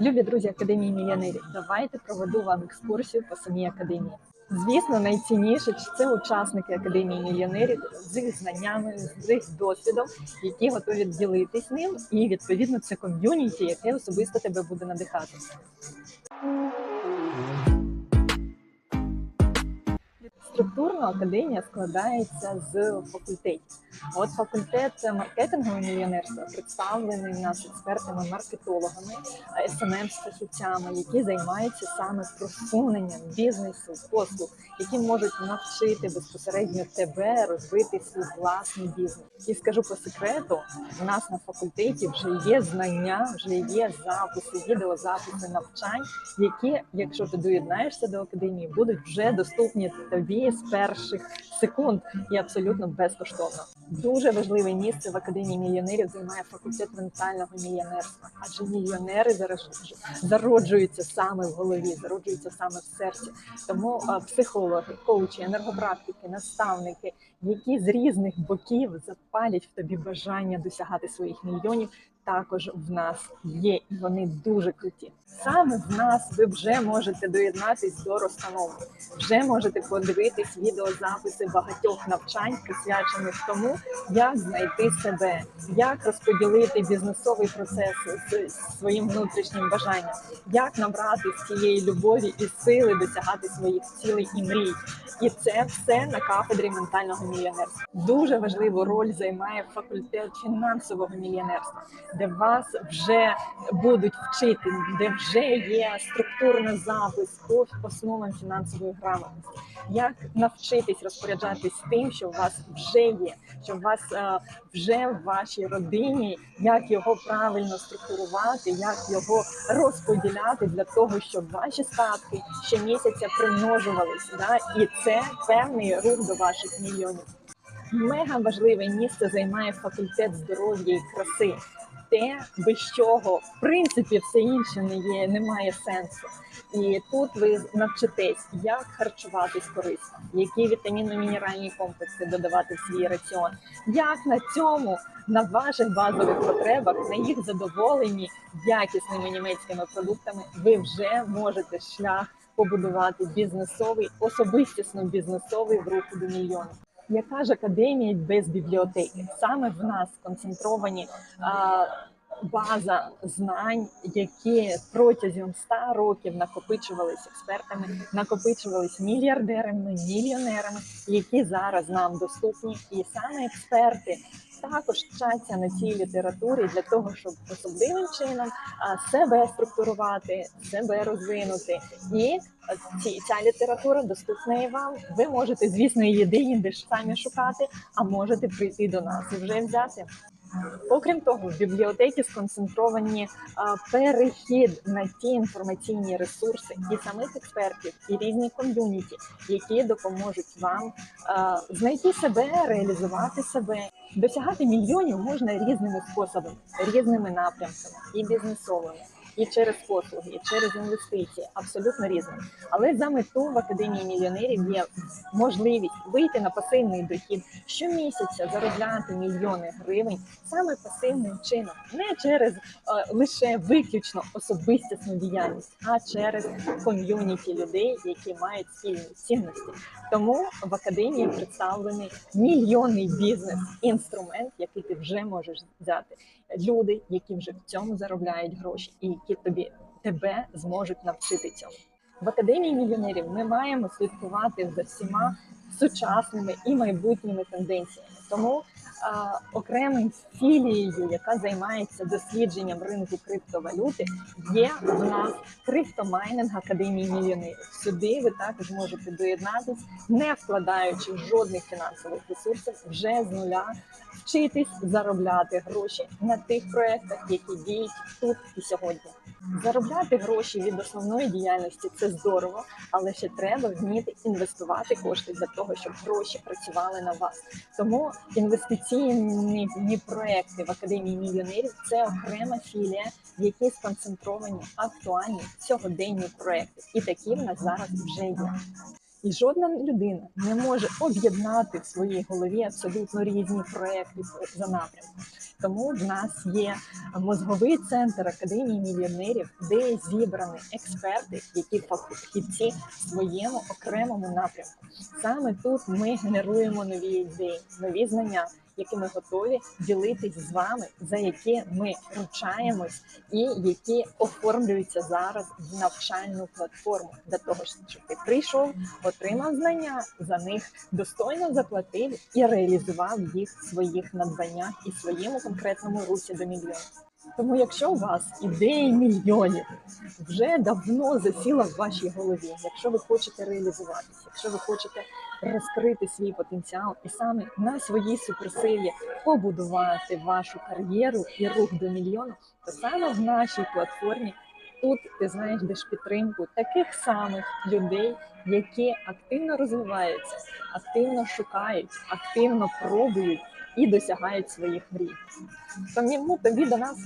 Любі друзі Академії мільйонерів, давайте проведу вам екскурсію по самій академії. Звісно, найцінніше це учасники академії мільйонерів з їх знаннями, з їх досвідом, які готові ділитись ним, і відповідно це ком'юніті, яке особисто тебе буде надихати. Структурно академія складається з факультетів. От факультет маркетингового мільйонерства представлений нас експертами-маркетологами, смм фахівцями які займаються саме просуненням бізнесу, послуг, які можуть навчити безпосередньо тебе розбити свій власний бізнес. І скажу по секрету: у нас на факультеті вже є знання, вже є записи, відеозаписи навчань, які, якщо ти доєднаєшся до академії, будуть вже доступні тобі з перших секунд і абсолютно безкоштовно. Дуже важливе місце в академії мільйонерів займає факультет ментального мільйонерства, адже мільйонери зароджуються саме в голові, зароджуються саме в серці. Тому психологи, коучі, енергопрактики, наставники, які з різних боків запалять в тобі бажання досягати своїх мільйонів. Також в нас є, і вони дуже круті. Саме в нас ви вже можете доєднатись до розстанови, вже можете подивитись відеозаписи багатьох навчань, присвячених тому, як знайти себе, як розподілити бізнесовий процес з своїм внутрішнім бажанням, як набрати цієї любові і сили досягати своїх цілей і мрій. І це все на кафедрі ментального мільйонерства. Дуже важливу роль займає факультет фінансового мільйонерства, де вас вже будуть вчити, де вже є структурний запис по основам фінансової грамотності. Як навчитись розпоряджатись тим, що у вас вже є, що у вас е, вже в вашій родині, як його правильно структурувати, як його розподіляти для того, щоб ваші статки щомісяця примножувалися. Да? І це певний рух до ваших мільйонів. Мега важливе місце займає факультет здоров'я і краси. Те, без чого в принципі все інше не є, немає сенсу. І тут ви навчитесь, як харчуватись корисно, які вітамінно-мінеральні комплекси додавати в свій раціон, як на цьому на ваших базових потребах, на їх задоволенні якісними німецькими продуктами, ви вже можете шлях побудувати бізнесовий, особистісно бізнесовий в руху до мільйонів. Яка ж академія без бібліотеки? Саме в нас концентровані база знань, які протягом 100 років накопичувалися експертами, накопичувались мільярдерами, мільйонерами, які зараз нам доступні, і саме експерти. Також вчаться на цій літературі для того, щоб особливим чином себе структурувати, себе розвинути, і ці ця література доступна і вам. Ви можете, звісно, її де-інде самі шукати, а можете прийти до нас і вже взяти. Окрім того, в бібліотеки сконцентровані перехід на ті інформаційні ресурси і самих експертів, і різні ком'юніті, які допоможуть вам знайти себе, реалізувати себе. Досягати мільйонів можна різними способами, різними напрямками і бізнесовими. І через послуги, і через інвестиції, абсолютно різними. Але за мету в академії мільйонерів є можливість вийти на пасивний дохід щомісяця, заробляти мільйони гривень саме пасивним чином, не через е, лише виключно особистісну діяльність, а через ком'юніті людей, які мають спільні цінності. Тому в академії представлений мільйонний бізнес, інструмент, який ти вже можеш взяти. Люди, які вже в цьому заробляють гроші, і які тобі тебе зможуть навчити цьому. В академії мільйонерів ми маємо слідкувати за всіма сучасними і майбутніми тенденціями. Тому окремою філією, яка займається дослідженням ринку криптовалюти, є в нас криптомайнинг академії мільйонерів. Сюди ви також можете доєднатись, не вкладаючи жодних фінансових ресурсів, вже з нуля вчитись заробляти гроші на тих проектах, які діють тут і сьогодні. Заробляти гроші від основної діяльності це здорово, але ще треба вміти інвестувати кошти для того, щоб гроші працювали на вас. Тому інвестиційні проекти в академії мільйонерів це окрема філія, в якій сконцентровані актуальні сьогоденні проекти, і такі в нас зараз вже є. І жодна людина не може об'єднати в своїй голові абсолютно різні проекти за напрямком. Тому в нас є мозговий центр Академії мільйонерів, де зібрані експерти, які фахівці в своєму окремому напрямку. Саме тут ми генеруємо нові ідеї, нові знання, які ми готові ділитись з вами, за які ми ручаємось, і які оформлюються зараз в навчальну платформу для того, щоб ти прийшов, отримав знання, за них достойно заплатив і реалізував їх в своїх надбаннях і своєму конкретному русі до мільйонів. Тому, якщо у вас ідеї мільйонів вже давно засіла в вашій голові, якщо ви хочете реалізуватися, якщо ви хочете розкрити свій потенціал і саме на своїй суперсилі побудувати вашу кар'єру і рух до мільйону, то саме в нашій платформі тут ти знайдеш підтримку таких самих людей, які активно розвиваються, активно шукають, активно пробують і досягають своїх мрій. Тому тобі до нас